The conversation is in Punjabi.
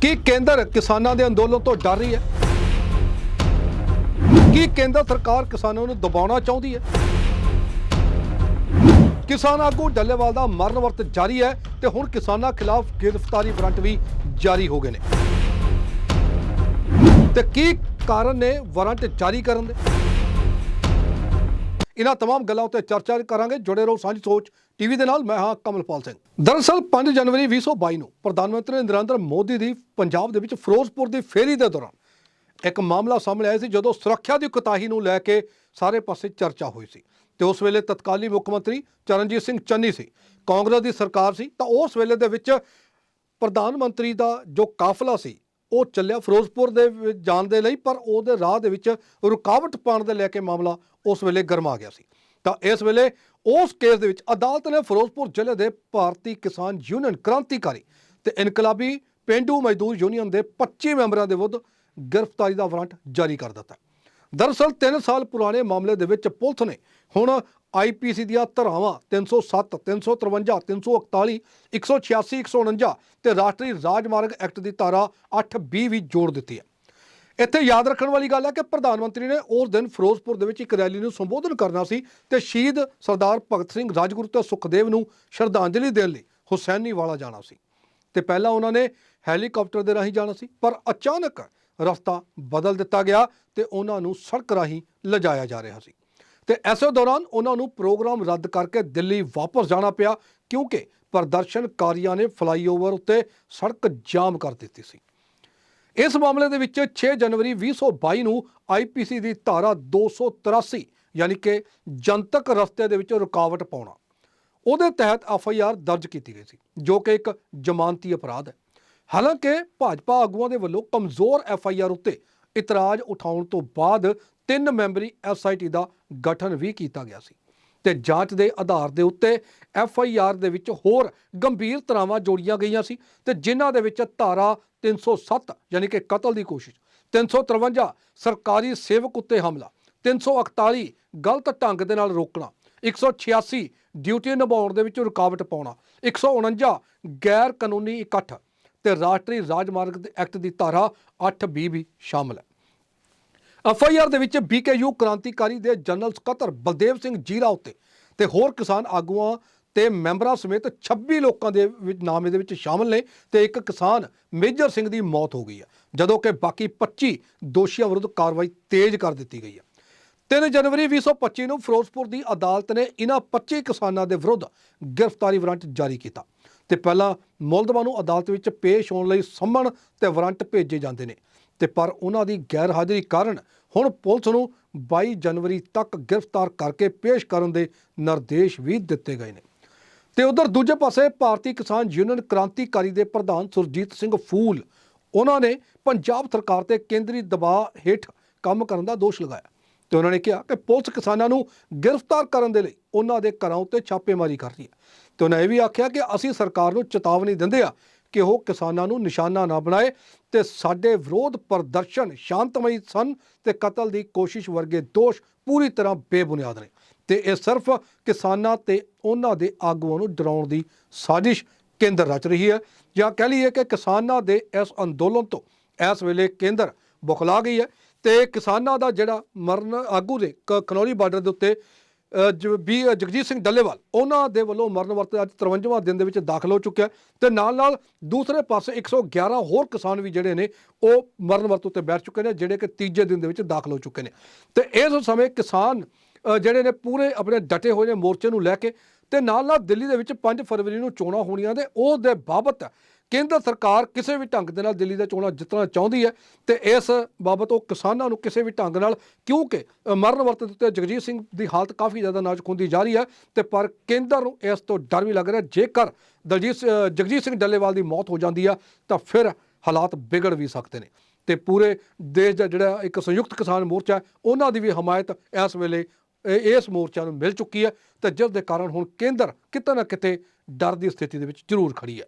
ਕੀ ਕੇਂਦਰ ਕਿਸਾਨਾਂ ਦੇ ਅੰਦੋਲਨ ਤੋਂ ਡਰ ਰਹੀ ਹੈ ਕੀ ਕੇਂਦਰ ਸਰਕਾਰ ਕਿਸਾਨਾਂ ਨੂੰ ਦਬਾਉਣਾ ਚਾਹੁੰਦੀ ਹੈ ਕਿਸਾਨ ਆਗੂ ਡੱਲੇਵਾਲ ਦਾ ਮਰਨ ਵਰਤ ਜਾਰੀ ਹੈ ਤੇ ਹੁਣ ਕਿਸਾਨਾਂ ਖਿਲਾਫ ਗ੍ਰਿਫਤਾਰੀ ਵਾਰੰਟ ਵੀ ਜਾਰੀ ਹੋ ਗਏ ਨੇ ਤੇ ਕੀ ਕਾਰਨ ਨੇ ਵਾਰੰਟ ਜਾਰੀ ਕਰਨ ਦੇ ਇਹਨਾਂ तमाम ਗੱਲਾਂ ਉੱਤੇ ਚਰਚਾ ਕਰਾਂਗੇ ਜੁੜੇ ਰਹੋ ਸਾਂਝੀ ਸੋਚ ਟੀਵੀ ਦੇ ਨਾਲ ਮੈਂ ਹਾਂ ਕਮਲਪਾਲ ਸਿੰਘ। ਦਰਅਸਲ 5 ਜਨਵਰੀ 2022 ਨੂੰ ਪ੍ਰਧਾਨ ਮੰਤਰੀ ਨਰਿੰਦਰ ਮੋਦੀ ਦੀ ਪੰਜਾਬ ਦੇ ਵਿੱਚ ਫਿਰੋਜ਼ਪੁਰ ਦੀ ਫੇਰੀ ਦੇ ਦੌਰਾਨ ਇੱਕ ਮਾਮਲਾ ਸਾਹਮਣੇ ਆਇਆ ਸੀ, ਜਦੋਂ ਸੁਰੱਖਿਆ ਦੀ ਕੁਤਾਹੀ ਨੂੰ ਲੈ ਕੇ ਸਾਰੇ ਪਾਸੇ ਚਰਚਾ ਹੋਈ ਸੀ ਤੇ ਉਸ ਵੇਲੇ ਤਤਕਾਲੀ ਮੁੱਖ ਮੰਤਰੀ ਚਰਨਜੀਤ ਸਿੰਘ ਚੰਨੀ ਸੀ, ਕਾਂਗਰਸ ਦੀ ਸਰਕਾਰ ਸੀ, ਤਾਂ ਉਸ ਵੇਲੇ ਦੇ ਵਿੱਚ ਪ੍ਰਧਾਨ ਮੰਤਰੀ ਦਾ ਜੋ ਕਾਫਲਾ ਸੀ, ਉਹ ਚੱਲਿਆ ਫਿਰੋਜ਼ਪੁਰ ਦੇ ਜਾਣ ਦੇ ਲਈ, ਪਰ ਉਹਦੇ ਰਾਹ ਦੇ ਵਿੱਚ ਰੁਕਾਵਟ ਪਾਉਣ ਦੇ ਲੈ ਕੇ ਮਾਮਲਾ ਉਸ ਵੇਲੇ ਗਰਮਾ ਗਿਆ ਸੀ। ਤਾਂ ਇਸ ਵੇਲੇ ਉਸ ਕੇਸ ਦੇ ਵਿੱਚ ਅਦਾਲਤ ਨੇ ਫਿਰੋਜ਼ਪੁਰ ਜ਼ਿਲ੍ਹੇ ਦੇ ਭਾਰਤੀ ਕਿਸਾਨ ਯੂਨੀਅਨ ਕ੍ਰਾਂਤੀਕਾਰੀ ਤੇ ਇਨਕਲਾਬੀ ਪਿੰਡੂ ਮਜ਼ਦੂਰ ਯੂਨੀਅਨ ਦੇ 25 ਮੈਂਬਰਾਂ ਦੇ ਵਿਰੁੱਧ ਗ੍ਰਿਫਤਾਰੀ ਦਾ ਵਾਰੰਟ ਜਾਰੀ ਕਰ ਦਿੱਤਾ। ਦਰਅਸਲ 3 ਸਾਲ ਪੁਰਾਣੇ ਮਾਮਲੇ ਦੇ ਵਿੱਚ ਪੁਲਿਸ ਨੇ ਹੁਣ ਆਈਪੀਸੀ ਦੀਆਂ ਧਾਰਾਵਾਂ 307 353 341 186 149 ਤੇ ਰਾਸ਼ਟਰੀ ਰਾਜਮਾਰਗ ਐਕਟ ਦੀ ਧਾਰਾ 820 ਵੀ ਜੋੜ ਦਿੱਤੀ ਹੈ। ਇੱਥੇ ਯਾਦ ਰੱਖਣ ਵਾਲੀ ਗੱਲ ਹੈ ਕਿ ਪ੍ਰਧਾਨ ਮੰਤਰੀ ਨੇ ਉਸ ਦਿਨ ਫਿਰੋਜ਼ਪੁਰ ਦੇ ਵਿੱਚ ਇੱਕ ਰੈਲੀ ਨੂੰ ਸੰਬੋਧਨ ਕਰਨਾ ਸੀ ਤੇ ਸ਼ਹੀਦ ਸਰਦਾਰ ਭਗਤ ਸਿੰਘ ਰਾਜਗੁਰੂ ਤੇ ਸੁਖਦੇਵ ਨੂੰ ਸ਼ਰਧਾਂਜਲੀ ਦੇਣ ਲਈ ਹੁਸੈਨੀਵਾਲਾ ਜਾਣਾ ਸੀ। ਤੇ ਪਹਿਲਾਂ ਉਹਨਾਂ ਨੇ ਹੈਲੀਕਾਪਟਰ ਦੇ ਰਾਹੀਂ ਜਾਣਾ ਸੀ, ਪਰ ਅਚਾਨਕ ਰਸਤਾ ਬਦਲ ਦਿੱਤਾ ਗਿਆ ਤੇ ਉਹਨਾਂ ਨੂੰ ਸੜਕ ਰਾਹੀਂ ਲਿਜਾਇਆ ਜਾ ਰਿਹਾ ਸੀ। ਤੇ ਐਸੇ ਦੌਰਾਨ ਉਹਨਾਂ ਨੂੰ ਪ੍ਰੋਗਰਾਮ ਰੱਦ ਕਰਕੇ ਦਿੱਲੀ ਵਾਪਸ ਜਾਣਾ ਪਿਆ ਕਿਉਂਕਿ ਪ੍ਰਦਰਸ਼ਨਕਾਰੀਆਂ ਨੇ ਫਲਾਈਓਵਰ ਉੱਤੇ ਸੜਕ ਜਾਮ ਕਰ ਦਿੱਤੀ ਸੀ। ਇਸ ਮਾਮਲੇ ਦੇ ਵਿੱਚ 6 ਜਨਵਰੀ 2022 ਨੂੰ ਆਈਪੀਸੀ ਦੀ ਧਾਰਾ 283 ਯਾਨੀ ਕਿ ਜਨਤਕ ਰਸਤੇ ਦੇ ਵਿੱਚ ਰੁਕਾਵਟ ਪਾਉਣਾ। ਉਹਦੇ ਤਹਿਤ ਐਫਆਈਆਰ ਦਰਜ ਕੀਤੀ ਗਈ ਸੀ, ਜੋ ਕਿ ਇੱਕ ਜ਼ਮਾਨਤੀ ਅਪਰਾਧ ਹੈ। ਹਾਲਾਂਕਿ ਭਾਜਪਾ ਆਗੂਆਂ ਦੇ ਵੱਲੋਂ ਕਮਜ਼ੋਰ ਐਫਆਈਆਰ ਉੱਤੇ ਇਤਰਾਜ਼ ਉਠਾਉਣ ਤੋਂ ਬਾਅਦ ਤਿੰਨ ਮੈਂਬਰੀ ਐਸਆਈਟੀ ਦਾ ਗਠਨ ਵੀ ਕੀਤਾ ਗਿਆ ਸੀ। ਤੇ ਜਾਂਚ ਦੇ ਆਧਾਰ ਦੇ ਉੱਤੇ ਐਫ ਆਈ ਆਰ ਦੇ ਵਿੱਚ ਹੋਰ ਗੰਭੀਰ ਧਾਰਾਵਾਂ ਜੋੜੀਆਂ ਗਈਆਂ ਸੀ ਤੇ ਜਿਨ੍ਹਾਂ ਦੇ ਵਿੱਚ ਧਾਰਾ 307 ਯਾਨੀ ਕਿ ਕਤਲ ਦੀ ਕੋਸ਼ਿਸ਼ 353 ਸਰਕਾਰੀ ਸੇਵਕ ਉੱਤੇ ਹਮਲਾ 341 ਗਲਤ ਢੰਗ ਦੇ ਨਾਲ ਰੋਕਣਾ 186 ਡਿਊਟੀ ਨਿਭਾਉਣ ਦੇ ਵਿੱਚ ਰੁਕਾਵਟ ਪਾਉਣਾ 149 ਗੈਰ ਕਾਨੂੰਨੀ ਇਕੱਠ ਤੇ ਰਾਸ਼ਟਰੀ ਰਾਜਮਾਰਗ ਐਕਟ ਦੀ ਧਾਰਾ 820 ਵੀ ਸ਼ਾਮਲ ਹੈ। ਐੱਫ ਆਈ ਆਰ ਦੇ ਵਿੱਚ ਬੀਕੇਯੂ ਕ੍ਰਾਂਤੀਕਾਰੀ ਦੇ ਜਨਰਲ ਸਕੱਤਰ ਬਲਦੇਵ ਸਿੰਘ ਜੀਰਾ ਉੱਤੇ ਤੇ ਹੋਰ ਕਿਸਾਨ ਆਗੂਆਂ ਤੇ ਮੈਂਬਰਾਂ ਸਮੇਤ 26 ਲੋਕਾਂ ਦੇ ਵਿੱਚ ਨਾਮ ਇਹਦੇ ਵਿੱਚ ਸ਼ਾਮਲ ਨੇ ਤੇ ਇੱਕ ਕਿਸਾਨ ਮੇਜਰ ਸਿੰਘ ਦੀ ਮੌਤ ਹੋ ਗਈ ਹੈ, ਜਦੋਂ ਕਿ ਬਾਕੀ 25 ਦੋਸ਼ੀਆਂ ਵਿਰੁੱਧ ਕਾਰਵਾਈ ਤੇਜ਼ ਕਰ ਦਿੱਤੀ ਗਈ ਹੈ। 3 ਜਨਵਰੀ 2025 ਨੂੰ ਫਿਰੋਜ਼ਪੁਰ ਦੀ ਅਦਾਲਤ ਨੇ ਇਹਨਾਂ 25 ਕਿਸਾਨਾਂ ਦੇ ਵਿਰੁੱਧ ਗ੍ਰਿਫਤਾਰੀ ਵਾਰੰਟ ਜਾਰੀ ਕੀਤਾ ਤੇ ਪਹਿਲਾਂ ਮੁਲਜ਼ਮਾਂ ਨੂੰ ਅਦਾਲਤ ਵਿੱਚ ਪੇਸ਼ ਹੋਣ ਲਈ ਸੰਮਣ ਤੇ ਵਾਰੰਟ ਭੇਜੇ ਜਾਂਦੇ ਨੇ। ਤੇ ਪਰ ਉਹਨਾਂ ਦੀ ਗੈਰ ਹਾਜ਼ਰੀ ਕਾਰਨ ਹੁਣ ਪੁਲਿਸ ਨੂੰ 22 ਜਨਵਰੀ ਤੱਕ ਗ੍ਰਿਫਤਾਰ ਕਰਕੇ ਪੇਸ਼ ਕਰਨ ਦੇ ਨਿਰਦੇਸ਼ ਵੀ ਦਿੱਤੇ ਗਏ ਨੇ। ਤੇ ਉਧਰ ਦੂਜੇ ਪਾਸੇ ਭਾਰਤੀ ਕਿਸਾਨ ਯੂਨੀਅਨ ਕ੍ਰਾਂਤੀਕਾਰੀ ਦੇ ਪ੍ਰਧਾਨ ਸੁਰਜੀਤ ਸਿੰਘ ਫੂਲ, ਉਹਨਾਂ ਨੇ ਪੰਜਾਬ ਸਰਕਾਰ ਤੇ ਕੇਂਦਰੀ ਦਬਾਅ ਹੇਠ ਕੰਮ ਕਰਨ ਦਾ ਦੋਸ਼ ਲਗਾਇਆ ਤੇ ਉਹਨਾਂ ਨੇ ਕਿਹਾ ਕਿ ਪੁਲਿਸ ਕਿਸਾਨਾਂ ਨੂੰ ਗ੍ਰਿਫਤਾਰ ਕਰਨ ਦੇ ਲਈ ਉਹਨਾਂ ਦੇ ਘਰਾਂ ਉੱਤੇ ਛਾਪੇਮਾਰੀ ਕਰ ਰਹੀ ਹੈ। ਤੇ ਉਹਨਾਂ ਇਹ ਵੀ ਆਖਿਆ ਕਿ ਅਸੀਂ ਸਰਕਾਰ ਨੂੰ ਚੇਤਾਵਨੀ ਦਿੰਦੇ ਆ ਕਿ ਉਹ ਕਿਸਾਨਾਂ ਨੂੰ ਨਿਸ਼ਾਨਾ ਨਾ ਬਣਾਏ ਤੇ ਸਾਡੇ ਵਿਰੋਧ ਪ੍ਰਦਰਸ਼ਨ ਸ਼ਾਂਤਮਈ ਸਨ ਤੇ ਕਤਲ ਦੀ ਕੋਸ਼ਿਸ਼ ਵਰਗੇ ਦੋਸ਼ ਪੂਰੀ ਤਰ੍ਹਾਂ ਬੇਬੁਨਿਆਦ ਨੇ। ਤੇ ਇਹ ਸਿਰਫ ਕਿਸਾਨਾਂ ਤੇ ਉਹਨਾਂ ਦੇ ਆਗੂਆਂ ਨੂੰ ਡਰਾਉਣ ਦੀ ਸਾਜ਼ਿਸ਼ ਕੇਂਦਰ ਰਚ ਰਹੀ ਹੈ। ਜਾਂ ਕਹਿ ਲਈਏ ਕਿ ਕਿਸਾਨਾਂ ਦੇ ਇਸ ਅੰਦੋਲਨ ਤੋਂ ਇਸ ਵੇਲੇ ਕੇਂਦਰ ਬੁਖਲਾ ਗਈ ਹੈ ਤੇ ਕਿਸਾਨਾਂ ਦਾ ਜਿਹੜਾ ਮਰਨ ਆਗੂ ਦੇ ਕ- ਖਨੌਰੀ ਬਾਰਡਰ ਦੇ ਉੱਤੇ ਵੀ ਅ, ਜਗਜੀਤ ਸਿੰਘ ਡੱਲੇਵਾਲ ਉਹਨਾਂ ਦੇ ਵੱਲੋਂ ਮਰਨ ਵਰਤ ਅੱਜ 53ਵਾਂ ਦਿਨ ਦੇ ਵਿੱਚ ਦਾਖਲ ਹੋ ਚੁੱਕਿਆ ਤੇ ਨਾਲ ਨਾਲ ਦੂਸਰੇ ਪਾਸੇ 111 ਹੋਰ ਕਿਸਾਨ ਵੀ ਜਿਹੜੇ ਨੇ ਉਹ ਮਰਨ ਵਰਤ ਉੱਤੇ ਬੈਠ ਚੁੱਕੇ ਨੇ ਜਿਹੜੇ ਕਿ ਤੀਜੇ ਦਿਨ ਦੇ ਵਿੱਚ ਦਾਖਲ ਹੋ ਚੁੱਕੇ ਨੇ। ਤੇ ਇਸ ਸਮੇਂ ਕਿਸਾਨ ਜਿਹੜੇ ਨੇ ਪੂਰੇ ਆਪਣੇ ਡਟੇ ਹੋਏ ਨੇ ਮੋਰਚੇ ਨੂੰ ਲੈ ਕੇ ਤੇ ਨਾਲ ਨਾਲ ਦਿੱਲੀ ਦੇ ਵਿੱਚ 5 ਫਰਵਰੀ ਨੂੰ ਚੋਣਾਂ ਹੋਣੀਆਂ ਤੇ ਉਹ ਦੇ ਬਾਬਤ ਕੇਂਦਰ ਸਰਕਾਰ ਕਿਸੇ ਵੀ ਢੰਗ ਦੇ ਨਾਲ ਦਿੱਲੀ ਦਾ ਚੋਣਾਂ ਜਿੱਤਣਾ ਚਾਹੁੰਦੀ ਹੈ ਤੇ ਇਸ ਬਾਬਤ ਉਹ ਕਿਸਾਨਾਂ ਨੂੰ ਕਿਸੇ ਵੀ ਢੰਗ ਨਾਲ, ਕਿਉਂਕਿ ਮਰਨ ਵਰਤ ਦਿੱਤੇ ਜਗਜੀਤ ਸਿੰਘ ਦੀ ਹਾਲਤ ਕਾਫੀ ਜ਼ਿਆਦਾ ਨਾਜ਼ੁਕ ਹੁੰਦੀ ਜਾ ਰਹੀ ਹੈ ਤੇ ਪਰ ਕੇਂਦਰ ਨੂੰ ਇਸ ਤੋਂ ਡਰ ਵੀ ਲੱਗ ਰਿਹਾ, ਜੇਕਰ ਦਲਜੀਤ ਜਗਜੀਤ ਸਿੰਘ ਡੱਲੇਵਾਲ ਦੀ ਮੌਤ ਹੋ ਜਾਂਦੀ ਆ ਤਾਂ ਫਿਰ ਹਾਲਾਤ ਵਿਗੜ ਵੀ ਸਕਦੇ ਨੇ। ਤੇ ਪੂਰੇ ਦੇਸ਼ ਦਾ ਜਿਹੜਾ ਇੱਕ ਸੰਯੁਕਤ ਕਿਸਾਨ ਮੋਰਚਾ ਹੈ, ਉਹਨਾਂ ਦੀ ਵੀ ਹਮਾਇਤ ਇਸ ਵੇਲੇ ਇਸ ਮੋਰਚਾ ਨੂੰ ਮਿਲ ਚੁੱਕੀ ਹੈ ਤੇ ਜਿਸ ਦੇ ਕਾਰਨ ਹੁਣ ਕੇਂਦਰ ਕਿਤੇ ਨਾ ਕਿਤੇ ਡਰ ਦੀ ਸਥਿਤੀ ਦੇ ਵਿੱਚ ਜ਼ਰੂਰ ਖੜੀ ਹੈ।